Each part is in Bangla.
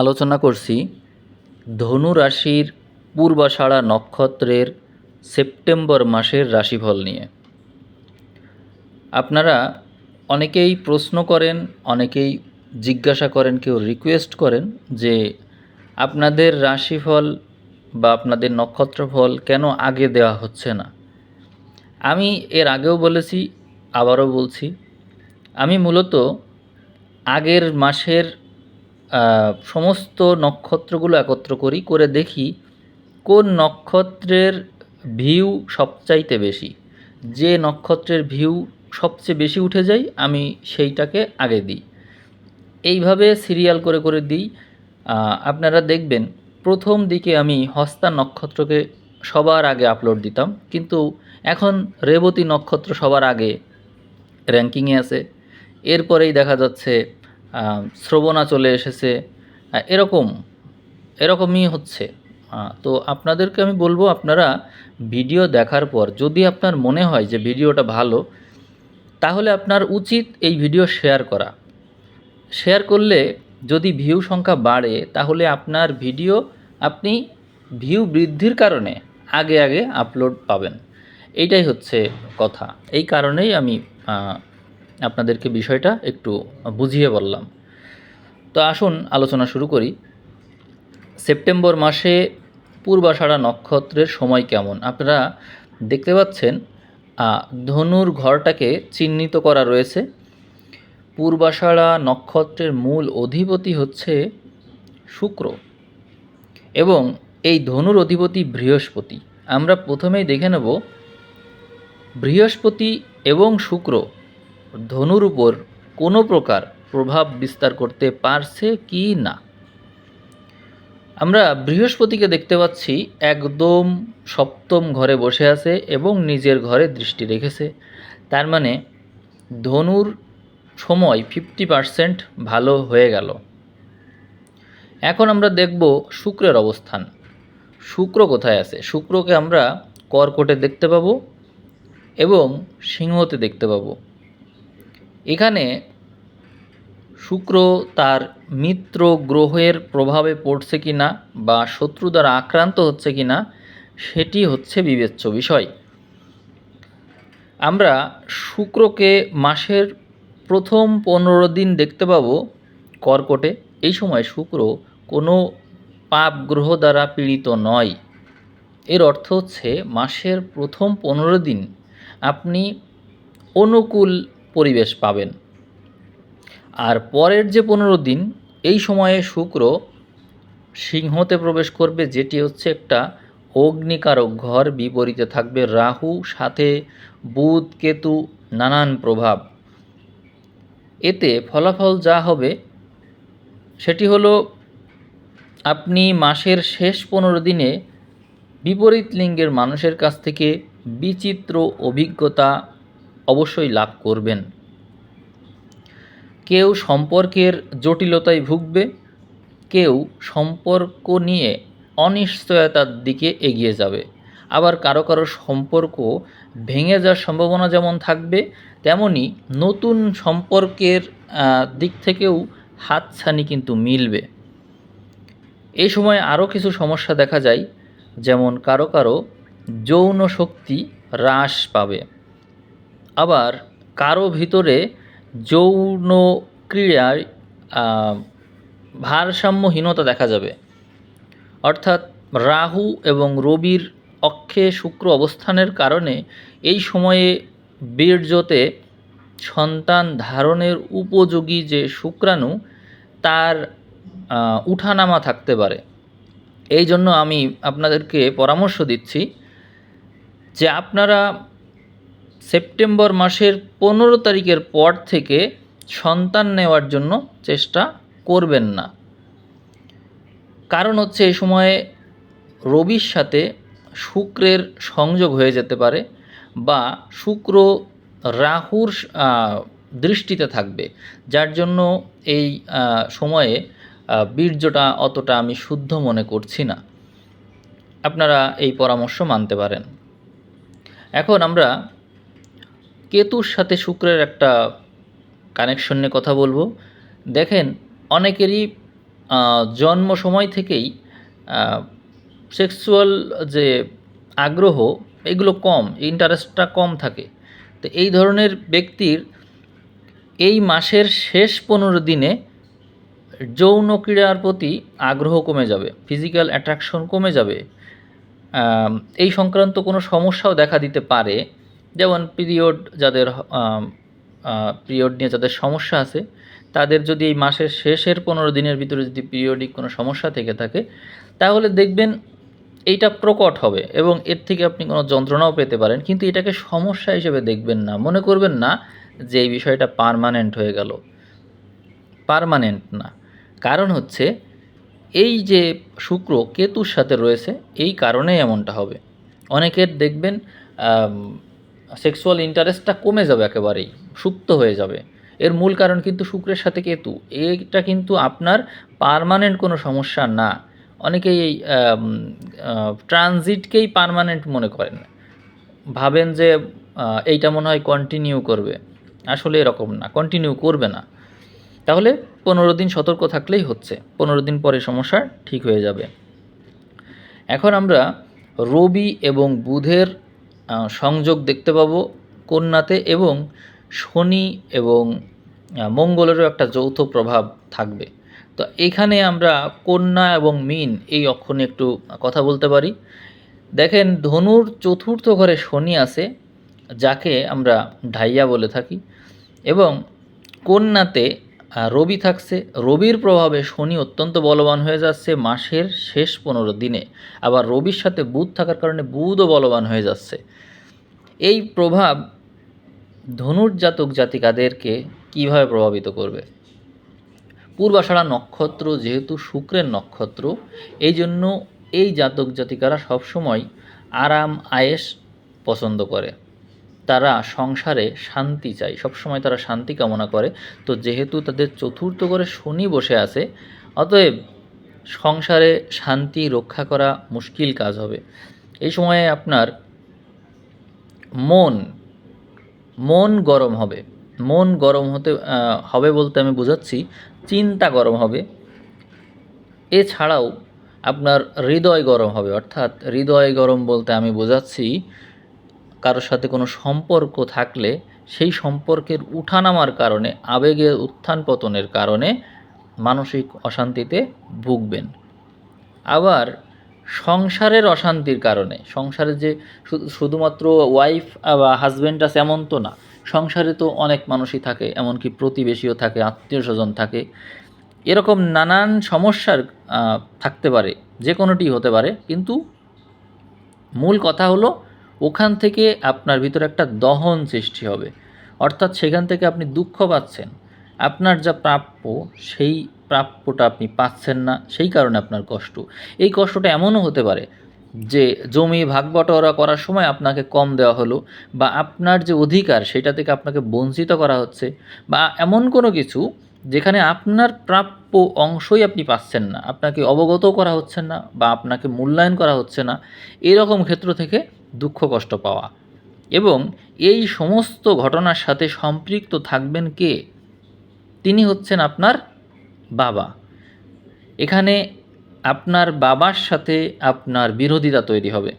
আলোচনা করছি ধনু রাশির পূর্বাষাঢ়া নক্ষত্রের সেপ্টেম্বর মাসের রাশিফল নিয়ে। আপনারা অনেকেই প্রশ্ন করেন, অনেকেই জিজ্ঞাসা করেন, কেউ রিকোয়েস্ট করেন যে আপনাদের রাশিফল বা আপনাদের নক্ষত্রফল কেন আগে দেওয়া হচ্ছে না? আমি এর আগেও বলেছি, আবারও বলছি। আমি মূলত আগের মাসের সমস্ত নক্ষত্রগুলো একত্র করি, করে দেখি কোন নক্ষত্রের ভিউ সবচাইতে বেশি। যে নক্ষত্রের ভিউ সবচেয়ে বেশি উঠে যায়, আমি সেইটাকে আগে দিই। এইভাবে সিরিয়াল করে করে দিই। আপনারা দেখবেন, প্রথম দিকে আমি হস্তা নক্ষত্রকে সবার আগে আপলোড দিতাম, কিন্তু এখন রেবতী নক্ষত্র সবার আগে র্যাঙ্কিংয়ে আছে। এরপরেই দেখা যাচ্ছে শ্রবণা চলে এসেছে। এরকম, এরকমই হচ্ছে। তো আপনাদেরকে আমি বলব, আপনারা ভিডিও দেখার পর যদি আপনার মনে হয় যে ভিডিওটা ভালো, তাহলে আপনার উচিত এই ভিডিও শেয়ার করা। শেয়ার করলে যদি ভিউ সংখ্যা বাড়ে, তাহলে আপনার ভিডিও আপনি ভিউ বৃদ্ধির কারণে আগে আগে আপলোড পাবেন। এইটাই হচ্ছে কথা। এই কারণেই আমি আপনাদেরকে বিষয়টা একটু বুঝিয়ে বললাম। তো আসুন আলোচনা শুরু করি। সেপ্টেম্বর মাসে পূর্বাষাঢ়া নক্ষত্রের সময় কেমন? আপনারা দেখতে পাচ্ছেন ধনুর ঘরটাকে চিহ্নিত করা রয়েছে। পূর্বাষাঢ়া নক্ষত্রের মূল অধিপতি হচ্ছে শুক্র এবং এই ধনুর অধিপতি বৃহস্পতি। আমরা প্রথমেই দেখে নেব, বৃহস্পতি এবং শুক্র ধনুর উপর কোনো প্রকার প্রভাব বিস্তার করতে পারছে কি না? আমরা বৃহস্পতিকে দেখতে পাচ্ছি, একদম সপ্তম ঘরে বসে আছে এবং নিজের ঘরে দৃষ্টি রেখেছে। তার মানে ধনুর সময় ফিফটি পারসেন্ট ভালো হয়ে গেল। এখন আমরা দেখব শুক্রের অবস্থান। শুক্র কোথায় আছে? শুক্রকে আমরা কর্কটে দেখতে পাবো এবং সিংহতে দেখতে পাবো। এখানে শুক্র তার মিত্র গ্রহের প্রভাবে পড়ছে কি না বা শত্রু দ্বারা আক্রান্ত হচ্ছে কি না, সেটি হচ্ছে বিবেচ্য বিষয়। আমরা শুক্রকে মাসের প্রথম পনেরো দিন দেখতে পাবো কর্কটে। এই সময় শুক্র কোনো পাপ গ্রহ দ্বারা পীড়িত নয়। এর অর্থ হচ্ছে মাসের প্রথম পনেরো দিন আপনি অনুকূল পরিবেশ পাবেন। আর পরের যে পনেরো দিন, এই সময়ে শুক্র সিংহতে প্রবেশ করবে, যেটি হচ্ছে একটা অগ্নিকারক ঘর, বিপরীতে থাকবে রাহু, সাথে বুধ, কেতু, নানান প্রভাব। এতে ফলাফল যা হবে, সেটি হলো আপনি মাসের শেষ পনেরো দিনে বিপরীত লিঙ্গের মানুষের কাছ থেকে বিচিত্র অভিজ্ঞতা অবশ্যই লাভ করবেন। কেউ সম্পর্কের জটিলতায় ভুগবে, কেউ সম্পর্ক নিয়ে অনিশ্চয়তার দিকে এগিয়ে যাবে। আবার কারও কারও সম্পর্ক ভেঙে যাওয়ার সম্ভাবনা যেমন থাকবে, তেমনি নতুন সম্পর্কের দিক থেকেও হাতছানি কিন্তু মিলবে। এই সময় আরও কিছু সমস্যা দেখা যায়, যেমন কারও কারও যৌন শক্তি হ্রাস পাবে। আবার কারও ভিতরে যৌন ক্রীড়ায় ভারসাম্যহীনতা দেখা যাবে। অর্থাৎ রাহু এবং রবির অক্ষে শুক্র অবস্থানের কারণে এই সময়ে বীর্যতে সন্তান ধারণের উপযোগী যে শুক্রাণু, তার উঠানামা থাকতে পারে। এই জন্য আমি আপনাদেরকে পরামর্শ দিচ্ছি যে আপনারা সেপ্টেম্বর মাসের পনেরো তারিখের পর থেকে সন্তান নেওয়ার জন্য চেষ্টা করবেন না। কারণ হচ্ছে এই সময়ে রবির সাথে শুক্রের সংযোগ হয়ে যেতে পারে বা শুক্র রাহুর দৃষ্টিতে থাকবে, যার জন্য এই সময়ে বীর্যটা অতটা আমি শুদ্ধ মনে করছি না। আপনারা এই পরামর্শ মানতে পারেন। এখন আমরা কেতুর সাথে শুক্রের একটা কানেকশন নিয়ে কথা বলব। দেখেন, অনেকেরই জন্ম সময় থেকেই সেক্সুয়াল যে আগ্রহ, এগুলো কম ইন্টারেস্টটা কম থাকে। তো এই ধরনের ব্যক্তির এই মাসের শেষ পনেরো দিনে যৌন ক্রীড়ার প্রতি আগ্রহ কমে যাবে ফিজিক্যাল অ্যাট্রাকশন কমে যাবে। এই সংক্রান্ত কোনো সমস্যাও দেখা দিতে পারে। যেমন পিরিয়ড যাদের পিরিয়ড নিয়ে যাদের সমস্যা আছে, তাদের যদি এই মাসের শেষের পনেরো দিনের ভিতরে যদি পিরিয়ডিক কোনো সমস্যা থেকে থাকে, তাহলে দেখবেন এইটা প্রকট হবে এবং এর থেকে আপনি কোনো যন্ত্রণাও পেতে পারেন। কিন্তু এটাকে সমস্যা হিসেবে দেখবেন না। মনে করবেন না যে এই বিষয়টা পারমানেন্ট হয়ে গেল। পার্মানেন্ট না। কারণ হচ্ছে এই যে শুক্র কেতুর সাথে রয়েছে, এই কারণেই এমনটা হবে। অনেকের দেখবেন সেক্সুয়াল ইন্টারেস্টটা কমে যাবে একেবারেই, সুপ্ত হয়ে যাবে। এর মূল কারণ কিন্তু শুক্রের সাথে কেতু। এইটা কিন্তু আপনার পার্মানেন্ট কোনো সমস্যা না। অনেকেই এই ট্রানজিটকেই পার্মানেন্ট মনে করেন। ভাবেন যে এইটা মনে হয় কন্টিনিউ করবে। আসলে এরকম না কন্টিনিউ করবে না। তাহলে পনেরো দিন সতর্ক থাকলেই হচ্ছে। পনেরো দিন পরে সমস্যা ঠিক হয়ে যাবে। এখন আমরা রবি এবং বুধের সংযোগ দেখতে পাবো কন্যাতে এবং শনি এবং মঙ্গলেরও একটা যৌথ প্রভাব থাকবে। তো এখানে আমরা কন্যা এবং মিন এই অক্ষ নিয়ে একটু কথা বলতে পারি। দেখেন ধনুর চতুর্থ ঘরে শনি আছে, যাকে আমরা ঢাইয়া বলে থাকি, এবং কন্যাতে রবি থাকছে। রবির প্রভাবে শনি অত্যন্ত বলবান হয়ে যাচ্ছে মাসের শেষ পনেরো দিনে। আবার রবির সাথে বুধ থাকার কারণে বুধও বলবান হয়ে যাচ্ছে। এই প্রভাব ধনুর জাতক জাতিকাদেরকে কীভাবে প্রভাবিত করবে? পূর্বাষাঢ়া নক্ষত্র যেহেতু শুক্রের নক্ষত্র এই জন্য এই জাতক জাতিকারা সবসময় আরাম আয়েস পছন্দ করে। তারা সংসারে শান্তি চায়। সবসময় তারা শান্তি কামনা করে। তো যেহেতু তাদের চতুর্থ করে শনি বসে আছে, অতএব সংসারে শান্তি রক্ষা করা মুশকিল কাজ হবে। এই সময়ে আপনার মন মন গরম হবে। মন গরম হতে হবে বলতে আমি বোঝাচ্ছি, চিন্তা গরম হবে। এছাড়াও আপনার হৃদয় গরম হবে। অর্থাৎ হৃদয় গরম বলতে আমি বোঝাচ্ছি কারোর সাথে কোনো সম্পর্ক থাকলে সেই সম্পর্কের উঠানামার কারণে, আবেগের উত্থান পতনের কারণে মানসিক অশান্তিতে ভুগবেন। আবার সংসারের অশান্তির কারণে, সংসারে যে শুধুমাত্র ওয়াইফ বা হাজব্যান্ড আছে এমন তো না, সংসারে তো অনেক মানুষই থাকে, এমনকি প্রতিবেশীও থাকে, আত্মীয় স্বজন থাকে। এরকম নানান সমস্যার থাকতে পারে যে কোনোটি হতে পারে, কিন্তু মূল কথা হলো ওখান থেকে আপনার ভিতরে একটা দহন সৃষ্টি হবে। অর্থাৎ সেখান থেকে আপনি দুঃখ পাচ্ছেন। আপনার যা প্রাপ্য, সেই প্রাপ্যটা আপনি পাচ্ছেন না, সেই কারণে আপনার কষ্ট। এই কষ্টটা এমনও হতে পারে যে জমি ভাগ বটোয়ারা করার সময় আপনাকে কম দেওয়া হলো বা আপনার যে অধিকার, সেটা থেকে আপনাকে বঞ্চিত করা হচ্ছে বা এমন কোনো কিছু যেখানে আপনার প্রাপ্য অংশই আপনি পাচ্ছেন না। আপনাকে অবগত করা হচ্ছে না বা আপনাকে মূল্যায়ন করা হচ্ছে না। এরকম ক্ষেত্র থেকে দুঃখ, কষ্ট পাওয়া। এবং এই সমস্ত ঘটনার সাথে সম্পৃক্ত থাকবেন কে? তিনি হচ্ছেন আপনার বাবা। এখানে আপনার বাবার সাথে আপনার বিরোধিতা তৈরি হবে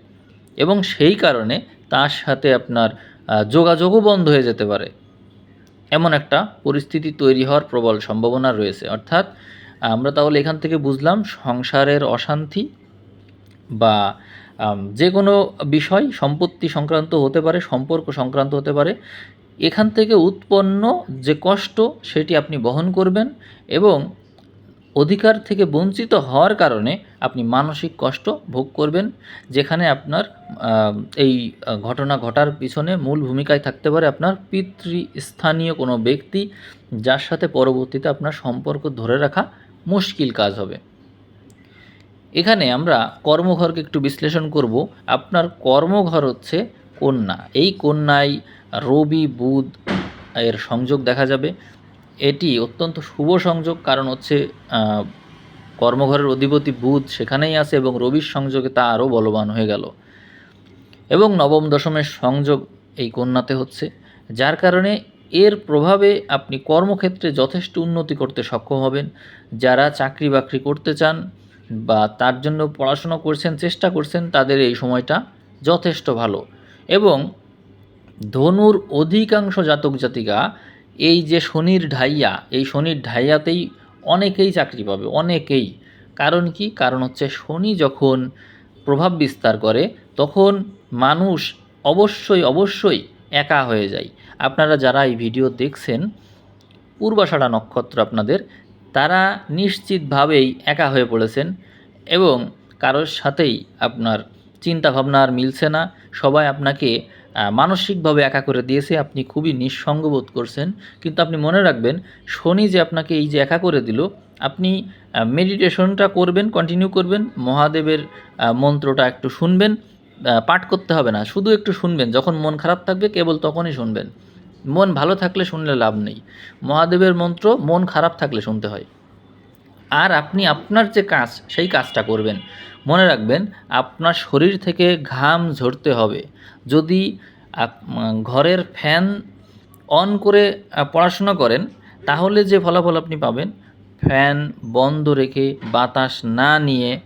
এবং সেই কারণে তার সাথে আপনার যোগাযোগও বন্ধ হয়ে যেতে পারে। এমন একটা পরিস্থিতি তৈরি হওয়ার প্রবল সম্ভাবনা রয়েছে। অর্থাৎ আমরা তাহলে এখান থেকে বুঝলাম সংসারের অশান্তি বা যে কোনো বিষয় সম্পত্তি সংক্রান্ত হতে পারে, সম্পর্ক সংক্রান্ত হতে পারে, এখান থেকে উৎপন্ন যে কষ্ট সেটি আপনি বহন করবেন এবং অধিকার থেকে বঞ্চিত হওয়ার কারণে আপনি মানসিক কষ্ট ভোগ করবেন, যেখানে আপনার এই ঘটনা ঘটার পিছনে মূল ভূমিকায় থাকতে পারে আপনার পিতৃস্থানীয় কোনো ব্যক্তি, যার সাথে পরবর্তীতে আপনার সম্পর্ক ধরে রাখা মুশকিল কাজ হবে। এখানে আমরা কর্মঘরকে একটু বিশ্লেষণ করব। আপনার কর্মঘর হচ্ছে কন্যা। এই কন্যায় রবি, বুধ এর সংযোগ দেখা যাবে। এটি অত্যন্ত শুভ সংযোগ কারণ হচ্ছে কর্মঘরের অধিপতি বুধ সেখানেই আছে এবং রবির সংযোগে তা আরও বলবান হয়ে গেল। এবং নবম দশমের সংযোগ এই কন্যাতে হচ্ছে, যার কারণে এর প্রভাবে আপনি কর্মক্ষেত্রে যথেষ্ট উন্নতি করতে সক্ষম হবেন। যারা চাকরি বাকরি করতে চান বা তার জন্য পড়াশোনা করছেন, চেষ্টা করছেন, তাদের এই সময়টা যথেষ্ট ভালো। এবং ধনুর অধিকাংশ জাতক জাতিকা এই যে শনির ঢাইয়া, এই শনির ঢাইয়াতেই অনেকেই চাকরি পাবে, অনেকেই। কারণ কি? কারণ হচ্ছে শনি যখন প্রভাব বিস্তার করে, তখন মানুষ অবশ্যই অবশ্যই একা হয়ে যায়। আপনারা যারা এই ভিডিও দেখছেন, পূর্বাষাঢ়া নক্ষত্র আপনাদের তারা নিশ্চিতভাবেই একা হয়ে পড়েছেন এবং কারোর সাথেই আপনার চিন্তা ভাবনা আর মিলছে না। সবাই আপনাকে মানসিকভাবে একা করে দিয়েছে। আপনি খুবই নিঃসঙ্গ বোধ করছেন। কিন্তু আপনি মনে রাখবেন, শনি যে আপনাকে এই যে একা করে দিল, আপনি মেডিটেশনটা করবেন কন্টিনিউ করবেন, মহাদেবের মন্ত্রটা একটু শুনবেন পাঠ করতে হবে না। শুধু একটু শুনবেন। যখন মন খারাপ থাকবে, কেবল তখনই শুনবেন। মন ভালো থাকলে শুনলে লাভ নেই। মহাদেবের মন্ত্র, মন খারাপ থাকলে শুনতে হয়। আর আপনি আপনার যে কাজ, সেই কাজটা করবেন। মনে রাখবেন, আপনার শরীর থেকে ঘাম ঝরতে হবে। যদি ঘরের ফ্যান অন করে পড়াশোনা করেন, তাহলে যে ফলাফল আপনি পাবেন, ফ্যান বন্ধ রেখে বাতাস না নিয়ে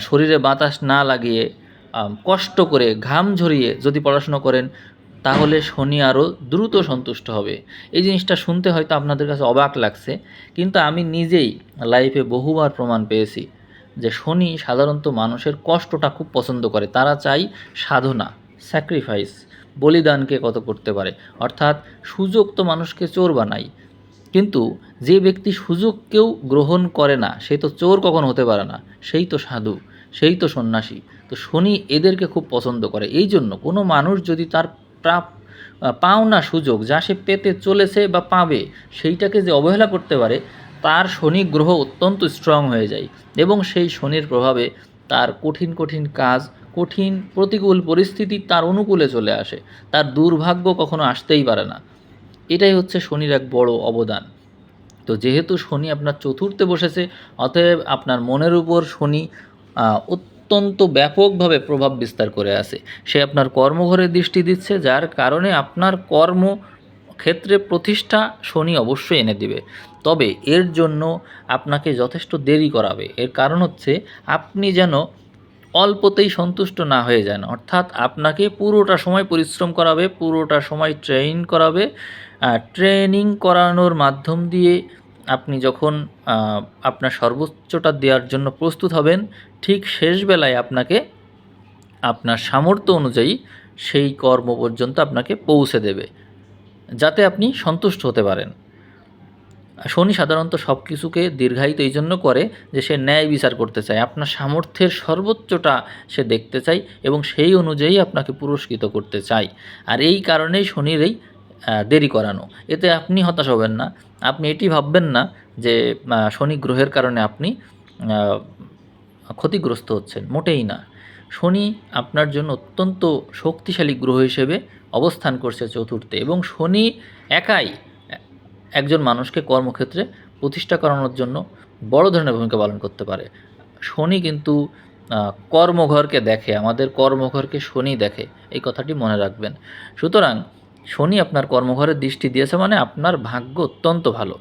শরীরে বাতাস না লাগিয়ে কষ্ট করে ঘাম ঝরিয়ে যদি পড়াশোনা করেন তাহলে শনি আরও দ্রুত সন্তুষ্ট হবে। এই জিনিসটা শুনতে হয়তো আপনাদের কাছে অবাক লাগছে, কিন্তু আমি নিজেই লাইফে বহুবার প্রমাণ পেয়েছি যে শনি সাধারণত মানুষের কষ্টটা খুব পছন্দ করে, তারা চাই সাধনা স্যাক্রিফাইস বলিদানকে কত করতে পারে। অর্থাৎ সুযোগ তো মানুষকে চোর বানায়, কিন্তু যে ব্যক্তি সুযোগকেও গ্রহণ করে না, সে তো চোর কখন হতে পারে না, সেই তো সাধু, সেই তো সন্ন্যাসী। তো শনি এদেরকে খুব পছন্দ করে, এই জন্য কোনো মানুষ যদি তার প্রাপ পাওনা সুযোগ, যা সে পেতে চলেছে বা পাবে, সেইটাকে যে অবহেলা করতে পারে, তার শনি গ্রহ অত্যন্ত স্ট্রং হয়ে যায় এবং সেই শনির প্রভাবে তার কঠিন কঠিন কাজ, কঠিন প্রতিকূল পরিস্থিতি তার অনুকূলে চলে আসে। তার দুর্ভাগ্য কখনো আসতেই পারে না। এটাই হচ্ছে শনির এক বড় অবদান। তো যেহেতু শনি আপনার চতুর্থে বসেছে, অতএব আপনার মনের উপর শনি অত্যন্ত ব্যাপকভাবে প্রভাব বিস্তার করে আছে। সে আপনার কর্মঘরে দৃষ্টি দিচ্ছে, যার কারণে আপনার কর্ম ক্ষেত্রে প্রতিষ্ঠা শনি অবশ্যই এনে দিবে। তবে এর জন্য আপনাকে যথেষ্ট দেরি করাবে। এর কারণ হচ্ছে, আপনি যেন অল্পতেই সন্তুষ্ট না হয়ে যান। অর্থাৎ আপনাকে পুরোটা সময় পরিশ্রম করাবে, পুরোটা সময় ট্রেন করাবে। ট্রেনিং করানোর মাধ্যম দিয়ে আপনি যখন আপনার সর্বোচ্চটা দেওয়ার জন্য প্রস্তুত হবেন, ঠিক শেষ বেলায় আপনাকে আপনার সামর্থ্য অনুযায়ী সেই কর্ম পর্যন্ত আপনাকে পৌঁছে দেবে, যাতে আপনি সন্তুষ্ট হতে পারেন। শনি সাধারণত সব কিছুকে দীর্ঘায়িত এই জন্য করে যে সে ন্যায় বিচার করতে চায়, আপনার সামর্থ্যের সর্বোচ্চটা সে দেখতে চায় এবং সেই অনুযায়ী আপনাকে পুরস্কৃত করতে চায়। আর এই কারণেই শনির এই দেরি করানো। এতে আপনি হতাশ হবেন না। আপনি এটি ভাববেন না যে শনি গ্রহের কারণে আপনি ক্ষতিগ্রস্ত হচ্ছেন। মোটেই না। শনি আপনার জন্য অত্যন্ত শক্তিশালী গ্রহ হিসেবে অবস্থান করছে চতুর্থে এবং শনি একাই একজন মানুষকে কর্মক্ষেত্রে প্রতিষ্ঠা করানোর জন্য বড় ধরনের ভূমিকা পালন করতে পারে। শনি কিন্তু কর্মঘরকে দেখে, আমাদের কর্মঘরকে শনি দেখে, এই কথাটি মনে রাখবেন। সুতরাং শনি আপনার কর্মঘরের দৃষ্টি দিয়েছে মানে আপনার ভাগ্য অত্যন্ত ভালো।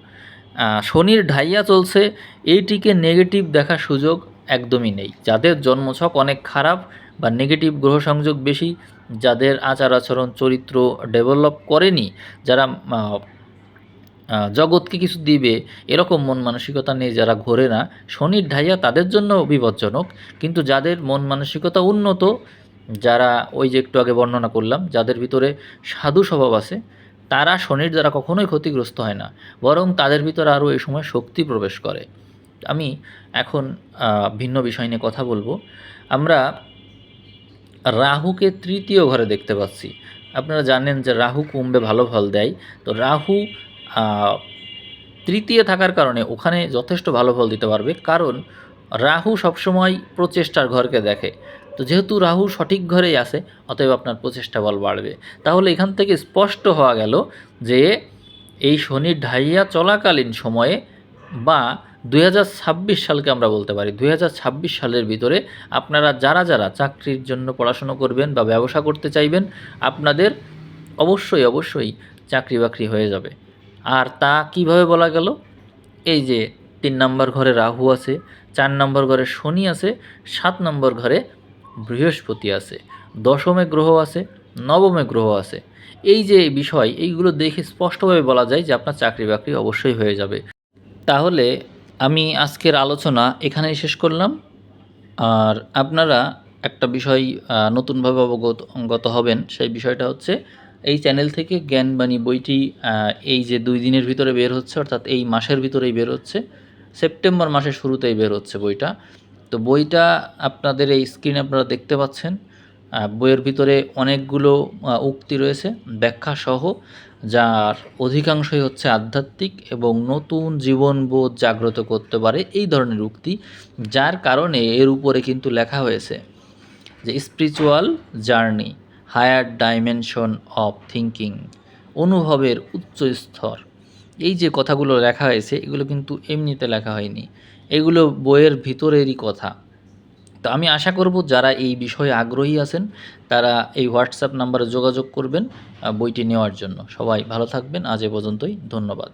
শনির ঢাইয়া চলছে, এইটিকে নেগেটিভ দেখার সুযোগ একদমই নেই। যাদের জন্মছক অনেক খারাপ বা নেগেটিভ গ্রহ সংযোগ বেশি, যাদের আচার আচরণ, চরিত্র ডেভেলপ করেনি, যারা জগৎকে কিছু দিবে, এরকম মন মানসিকতা নিয়ে যারা ঘোরে না, শনির ঢাইয়া তাদের জন্য বিপজ্জনক। কিন্তু যাদের মন মানসিকতা উন্নত যারা ওই যে একটু আগে বর্ণনা করলাম, যাদের ভিতরে সাধু স্বভাব আছে, তারা শনির দ্বারা কখনোই ক্ষতিগ্রস্ত হয় না, বরং তাদের ভিতরে আরও এই সময় শক্তি প্রবেশ করে। আমি এখন ভিন্ন বিষয় নিয়ে কথা বলব। আমরা রাহুকে তৃতীয় ঘরে দেখতে পাচ্ছি। আপনারা জানেন যে রাহু কুম্ভে ভালো ফল দেয়। তো রাহু তৃতীয় থাকার কারণে ওখানে যথেষ্ট ভালো ফল দিতে পারবে। কারণ রাহু সবসময় প্রচেষ্টার ঘরকে দেখে। তো যেহেতু রাহু সঠিক ঘরেই আছে, অতএব আপনার প্রচেষ্টা বল বাড়বে। তাহলে এখান থেকে স্পষ্ট হওয়া গেল যে এই শনির ঢাইয়া চলাকালীন সময়ে বা দু হাজার ছাব্বিশ সালকে আমরা বলতে পারি দু হাজার ছাব্বিশ সালের ভিতরে আপনারা যারা যারা চাকরির জন্য পড়াশুনো করবেন বা ব্যবসা করতে চাইবেন, আপনাদের অবশ্যই অবশ্যই চাকরি বাকরি হয়ে যাবে। আর তা কীভাবে বলা গেল? এই যে তিন নম্বর ঘরে রাহু আছে, চার নম্বর ঘরে শনি আছে, সাত নম্বর ঘরে বৃহস্পতি আছে, দশমে গ্রহ আছে, নবমে গ্রহ আছে। এই যে বিষয়, এইগুলো দেখে স্পষ্টভাবে বলা যায় যে আপনার চাকরি বাকরি অবশ্যই হয়ে যাবে। তাহলে আমি আজকের আলোচনা এখানেই শেষ করলাম। আর আপনারা একটা বিষয় নতুনভাবে অবগত অবগত হবেন, সেই বিষয়টা হচ্ছে এই চ্যানেল থেকে জ্ঞানবাণী বইটি এই যে দুই দিনের ভিতরে বের হচ্ছে, অর্থাৎ এই মাসের ভিতরেই বের হচ্ছে, সেপ্টেম্বর মাসের শুরুতেই বের হচ্ছে বইটা। তো বইটা আপনাদের এই স্ক্রিনে আপনারা দেখতে পাচ্ছেন। বইয়ের ভিতরে অনেকগুলো উক্তি রয়েছে ব্যাখ্যা সহ যার অধিকাংশই হচ্ছে আধ্যাত্মিক এবং নতুন জীবনবোধ জাগ্রত করতে পারে এই ধরনের উক্তি, যার কারণে এর উপরে কিন্তু লেখা হয়েছে যে spiritual journey higher dimension of thinking অনুভবের উচ্চ স্তর। এই যে কথাগুলো লেখা হয়েছে, এগুলো কিন্তু এমনিতে লেখা হয়নি। এগুলো বইয়ের ভিতরেরই কথা। তো আমি আশা করব যারা এই বিষয়ে আগ্রহী আছেন, তারা এই হোয়াটসঅ্যাপ নাম্বারে যোগাযোগ করবেন বইটি নেওয়ার জন্য। সবাই ভালো থাকবেন। আজ এ পর্যন্তই। ধন্যবাদ।